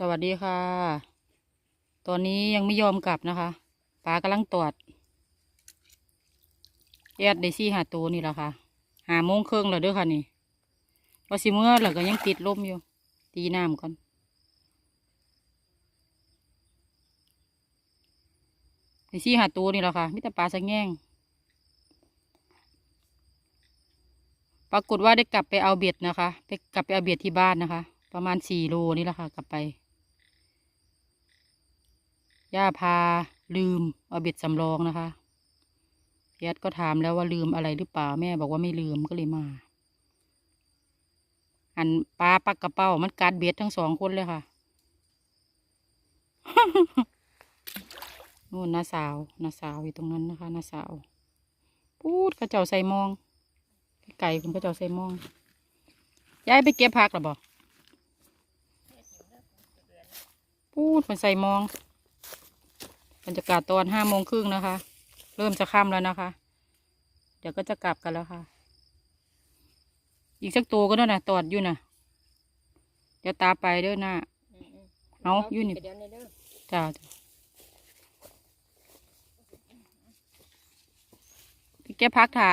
สวัสดีค่ะ ตอนนี้ยังไม่ยอมกลับนะคะป้ากำลังตรวจแอดได้ซี่หาตัวนี่แหละค่ะ หาโมงครึ่งแล้วเด้อค่ะนี่ว่าสิเมื่อแล้วก็ยังติดลมอยู่ ตีน้ำก่อนได้ซี่หาตัวนี่แหละค่ะมิแต่ปลาสะแง่งปรากฏว่าได้กลับไปเอาเบ็ดนะคะ ไปกลับไปเอาเบ็ดที่บ้านนะคะ ประมาณสี่โลนี่แหละค่ะ กลับไป ย่าพาลืมเอาเบ็ดสำรองนะคะแยดก็ถามแล้วว่าลืมอะไรหรือเปล่าแม่บอกว่าไม่ลืมก็เลยมา อันปลาปักกระเป้ามันกัดเบ็ดทั้งสองคนเลยค่ะนู่นน้าสาวน้าสาวอยู่ตรงนั้นนะคะน้าสาว พูดกระเจ้าใส่มองไก่คุณกระเจ้าใส่มองย้ายไปเก็บผักหรอบอกพูดมันใส่มอง บรรยากาศตอนห้าโมงครึ่งนะคะ เริ่มจะค่ำแล้วนะคะ เดี๋ยวก็จะกลับกันแล้วค่ะ อีกสักตัวก็ได้นะตอดอยู่นะเดี๋ยวตาไปเด้อหน้าเอาอยู่นี่เดี๋ยวนี้เด้อจ้าไปเก็บพักถ่ะ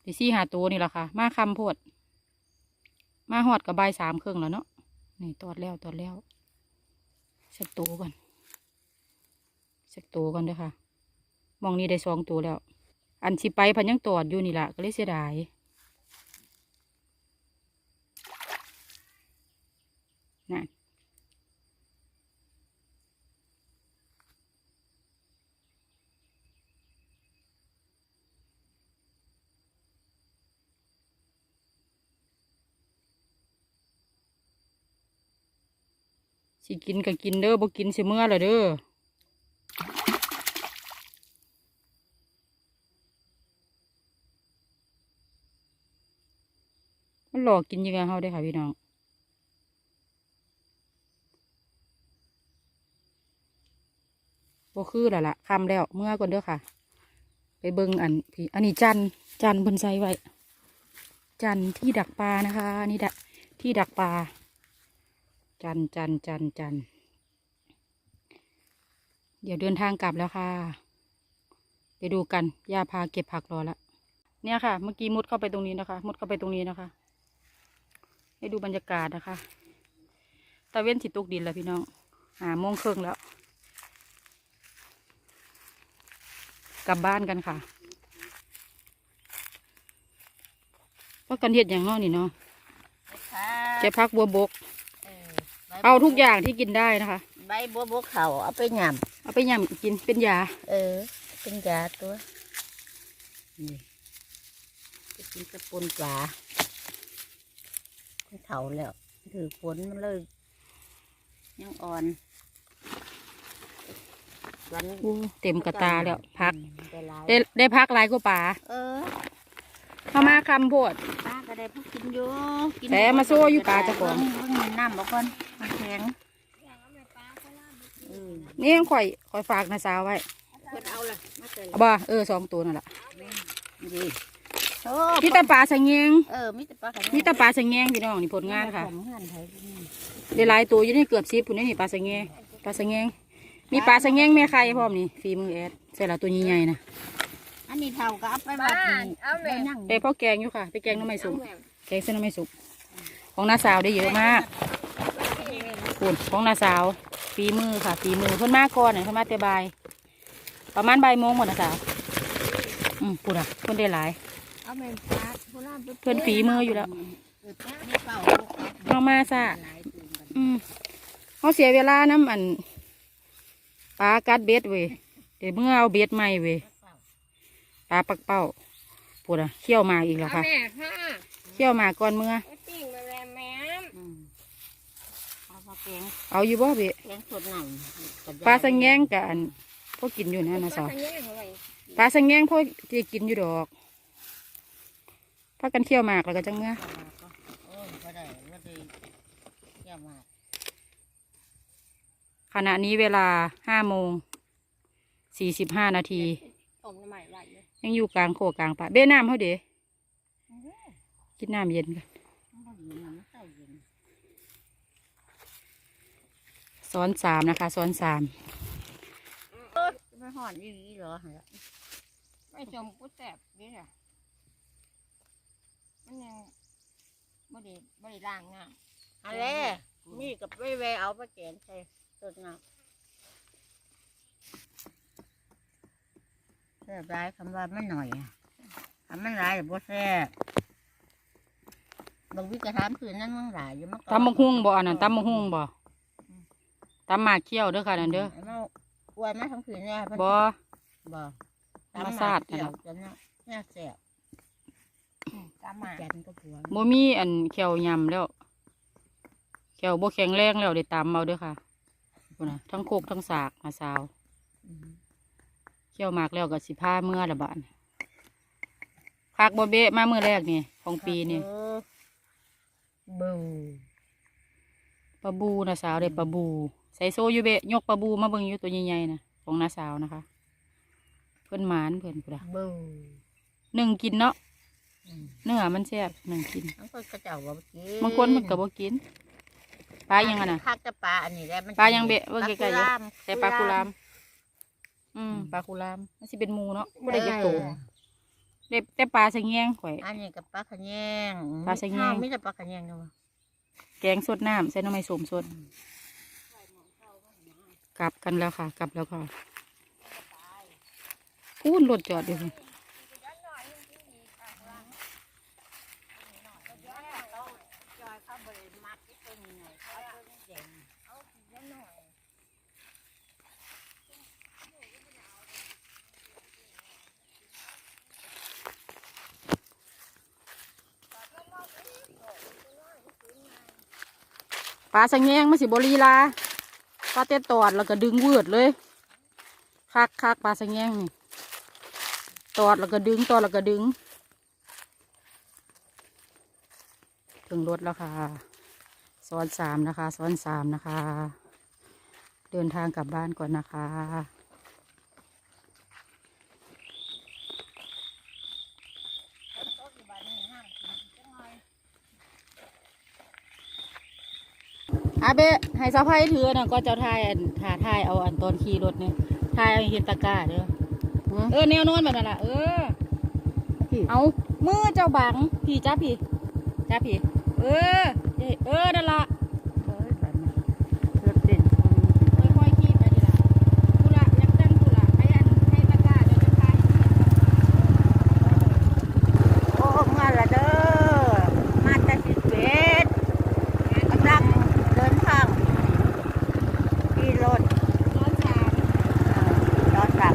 ไปซี่หาตัวนี่แหละค่ะ มาคำโพดมาหอดกับใบายสามเครื่องแล้วเนาะ นี่ตอดแล้วตอดแล้วสักตัวก่อนสักตัวก่อนเด้อค่ะ มองนี่ได้สองตัวแล้ว อันชิไปพันยังตอดอยู่นี่แหละก็เลยเสียดายนั่น สิกินก็กินเด้อบ่กินสิเมื่อละเด้อมันหลอกกินยังไงเฮาได้ค่ะพี่น้องบ่คือแล้วล่ะคำแล้วเมื่อก่อนเด้อค่ะ ไปเบิ่งอันพี่อันนี้จันจันเพิ่นใส่ไว้ จันที่ดักปลานะคะนนี่ดักที่ดักปลา จันจันจันจัน เดี๋ยวเดินทางกลับแล้วค่ะไปดูกันย่าพาเก็บผักรอละเนี่ยค่ะ เมื่อกี้มุดเข้าไปตรงนี้นะคะ มุดเข้าไปตรงนี้นะคะ ให้ดูบรรยากาศนะคะตะเว้นสิตกดินแล้วพี่น้องหาโมงครึ่งแล้ว กลับบ้านกันค่ะว่ากันเห็ดอย่างเนอนี่เนาะค่ะเจะพักบัวบก เออใบเอาทุกอย่างที่กินได้นะคะ ใบบัวบกเขาเอาไปหยเอาไปยำกินเป็นยาำเออ เป็นยาตัวนี่ไปกินกระปุนปลามันเถาแล้วถือฝนมันเลย ยังอ่อนวันอู้เต็มกระตาแล้วพัก ได้หลายได้ได้พักหลายกว่าป่าเออเข้ามาคำโพดปลาก็ได้พวกกินอยู่กินแต่มาโซ่อยู่ปลาจะก่อนเบิ่งเบิ่งน้ำบอกก่อนมันแข็ งเออนี่ยังข่อยข่อยฝากนะสาวไว้เพิ่นเอาละมาเจอเอาบ่เออสองตัวนั่นแหละดีโอ้มีแต่ปลาสังเงงเออมีแต่ปลาขาวมีแต่ปลาสังเงงพี่น้องนี่ผลงานค่ะผลงานไทยนี่ได้หลายตัวอยู่นี่เกือบสิบพุ่นนี่ปลาสังเงงปลาสังเงงมีปลาสังเงงแม่ไข่พร้อมนี่ฝีมือแอดใส่ละตัวใหญ่ๆนะอันนี้เท่ากับเอาไปวัดนี่เอาแม่ได้นั่งไปพ่อแกงอยู่ค่ะ ไปแกงน้ำไม่สุกแกงเส้นน้ำไม่สุกของน้าสาวได้เยอะมาก คุณของน้าสาวฝีมือค่ะฝีมือเพิ่นมาก่อนเนี่ยเพิ่นมาแต่บ่าย ประมาณบ่ายโมงหมดนะสาวอืมพูดอะเพิ่นได้หลาย เอาแม่ปลาโบราณไปเพิ่นฝีมืออยู่แล้วเออนี่เป่าเอามาซะ หลายตัวกันอืมเขาเสียเวลาน้ำอันปลากัดเบ็ดเว้ยเดี๋ยวเมื่อเอาเบ็ดใหม่เว้ยปลาปักเป้าพูดอะเขี่ยวหมากอีกแล้วเอาค่ะแม่ค่ะเขี่ยวหมากก่อนเมื่อไอ้ปิ้งมาแม่แม่อืม เอาปลาแกงเอาอยู่บ่เบ็ดแกงสดหนังปลาสังแงงกับอันพวกกินอยู่นะนะสาวปลาทางนี้เขาไว้ปลาสังแงงพวกที่กินอยู่ดอกพักกันเขี่ยวหมากแล้วก็จังเมื่อโอ้ยบ่ได้บ่ได้เยี่ยมมากขณะนี้เวลาห้าโมงสี่สิบห้านาทีต้มน้ำใหม่ไหลเลยยังอยู่กลางโขกกลางป่าเบ้น้ำเขาเด๋กินน้ำเย็นกัน มันบ่เย็นนะมันใส่เย็น ซ้อนสามนะคะ ซ้อนสามเออไม่ห่อนยี่หรอหั่นล่ะไม่ชมกูแสบนี่แหละมันยังไม่ได้ไม่ได้ล้างน้อันแรกมีกับไว้แวเอาไปแกงใส่ต้นน้ำแซ่บร้ายคำว่ามันหน่อยอะคำมันร้ายแต่บ่แซ่บบางวิกระทำคืนนั้นมันหลายอยู่มันก็ตำมะฮุ่งบ่อันนั้นตำมะฮุ่งบ่ ตำหมากเขี้ยวเด้อค่ะนั่นเด้อไอ้เมาอวยมาทั้งคืนเนี่ยมันบ่บ่มาสาด เกี่ยวน่ะกันเนาะเนี่ยแซ่บตามมาจันก็ผัวบ่มีอันเขี้ยวยำแล้วเขี้ยวบ่แข็งแรงแล้วได้ตำเอาเด้อค่ะพุ่นน่ะทั้งโคกทั้งสากมาสาวอืมเขี้ยวหมากแล้วก็สิพาเมื่อละบาดคักบ่เบะมามื้อแรกนี่ของปีนี่เออบูปลาบูนะสาวได้ปลาบู ส่โซอยู่เบะยกปลาบูมาเบิ่งอยู่ตัวใหญ่ๆนะของน้าสาวนะคะ เพิ่นหมานเพิ่นพุ่นน่ะบูหนึ่งกินเนาะอืมเนื้อมันแซ่บหนึ่งกินบางคนก็เจ้าว่าบ่กินบางคนมันก็บ่กินปลายังไงน่ะคักแต่ปลาอันนี้แหละมันปลายังเบะเบิ่งไกลๆอยู่ปาใส่ปลาคูราม อืมปลาคูรามมันสิเป็นหมูเนาะบ่ได้จักโตได้แต่ปลาสะแงงข่อย อันนี้กับปลาขะแยงปลาสะแยงมีแต่ปลาขะแยงเนาะแกงสดน้ำใส่หน้ำไม้สมสด กลับกันแล้วค่ะ กลับแล้วค่ะอู้รถจอดอยู่ปลาสังเงงมาสิบรีลาาเต้ตอดแล้วก็ดึงวืดเลย คักคักปลาสะแงงนี่ตอดแล้วก็ดึงตอดแล้วก็ดึง ถึงรถแล้วค่ะซ้อนสามนะคะซ้อนสามนะคะ เดินทางกลับบ้านก่อนนะคะ อาเบะให้ สะพายถือนะก็จะทายอันถ่าทายเอาอันตอนขี่รถเนี่ยทายเอาเห็นตะกร้าเด้อเออแนวนอนแบบนั้นล่ะเออ เอามือเจ้าบังพี่จ้าพี่จ้าพี่ เออ เออนั่นละ เอ้ยแบบนี้รถเด่น ค่อยๆขี่ไปดีละกุละยักจังกุละให้อันให้ตะกร้าเดี๋ยวจะทาย โอ้มาละเด้อมาแต่สิบเอ็ดกำลังเดินทางขี่รถ ซ้อนสาม เอ่อย้อนกลับ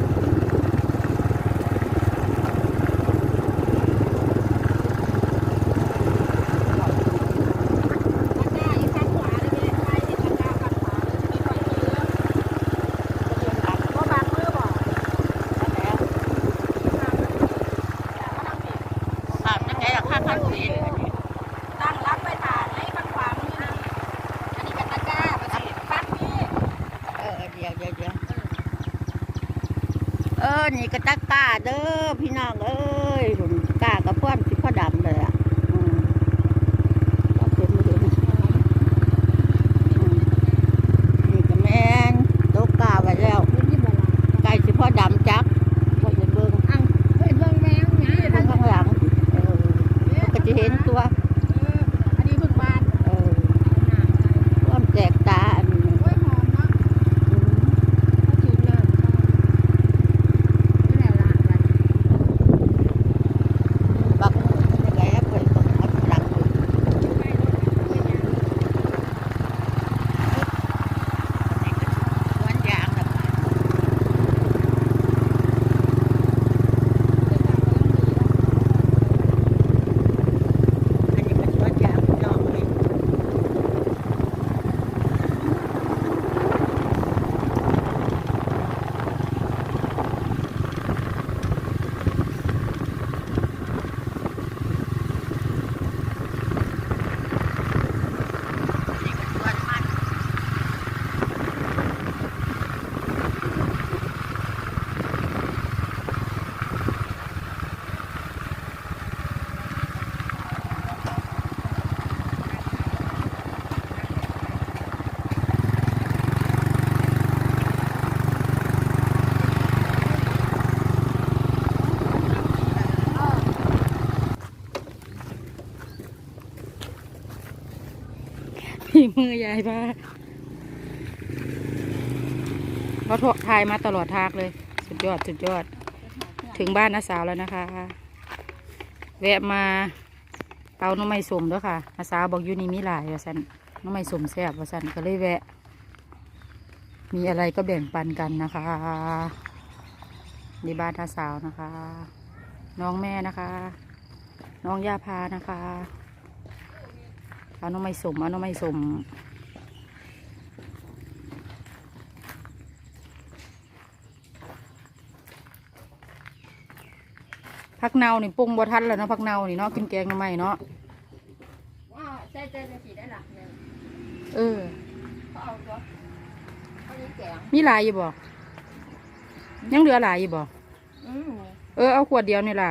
ตะกร้าอีกข้างขวาเลยเบะไปที่ตะกร้าข้างขวาเลยค่อยๆขี่เด้อบ่บังมือบ่ แล้ว ข้ามยังไงล่ะข้ามข้ามสีเลยอันนี้ ตั้งรับไปทานให้ข้างขวามือนี่อันนี้เป็นตะกร้าไปสิข้างนี้ เออเดี๋ยวเดี๋ยวเดี๋ยวเออ นี้ก็ตะกร้าเด้อพี่น้องเอ้ยผมกล้ากับพ่อนสิพ่อดำเลยอะอืมก็เต็มเลยอืมนี่ก็แม่นโตะกล้าไว้แล้วไก่สิพ่อดำจักพ่อจะเบิ่ง ไปเบิ่งแมวเนี่ย เบิ่งข้างหลังเออมันก็จะเห็นตัว อันนี้เพิ่งบาน เออความแตกตาอันนี้ โอ้ยหอมเนาะ อืม เขาถือเลยนี่แหละละมัน บักยังไงอะเพิ่นบักอัดหลังอยู่ ไม่รถไม่ยัง สวนยางน่ะ ฝี มือยายบ้าเขาถ่ายมาตลอดทางเลย สุดยอด สุดยอด ถึงบ้านน้าสาวแล้วนะคะ แวะมาเอาน้ำไม่สมด้วยค่ะน้าสาวบอกอยู่นี่มีหลายว่าสันน้ำไม่สมแซ่บว่าสันก็เลยแวะ มีอะไรก็แบ่งปันกันนะคะนี่บ้านน้าสาวนะคะ น้องแม่นะคะ น้องย่าพานะคะ เอาน้ำไม่สมเอาน้ำไม่สมพักเนานี่ปรุงบ่ทันแล้วเนาะพักเนานี่เนาะกินแกงหน้ำไม้เนาะว่าใจใจจะสีได้หลักเนี่ยเออเขาเอาตัวเขานี่แกงมีหลายอยู่บ่ยังเหลือหลายอยู่บ่อืมเออเอาขวดเดียวนี่ล่ะ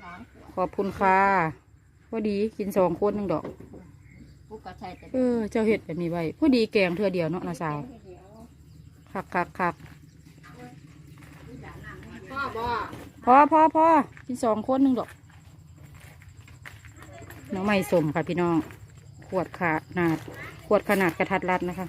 สามขวดขอบคุณค่ะพอดีกินสองคนหนึงดอก ปุ๊กกระชายแต่เออเจ้าเห็ดแบบนี้ไว้พอดีแกงเธอเดียวเนาะนะสาวคักคักคักพ่อบ่พอพอพอกินสองคนหนึงดอกน้องไม่สมค่ะพี่น้อง ขวดขนาด ขวดขนาดกระทัดรัดนะคะ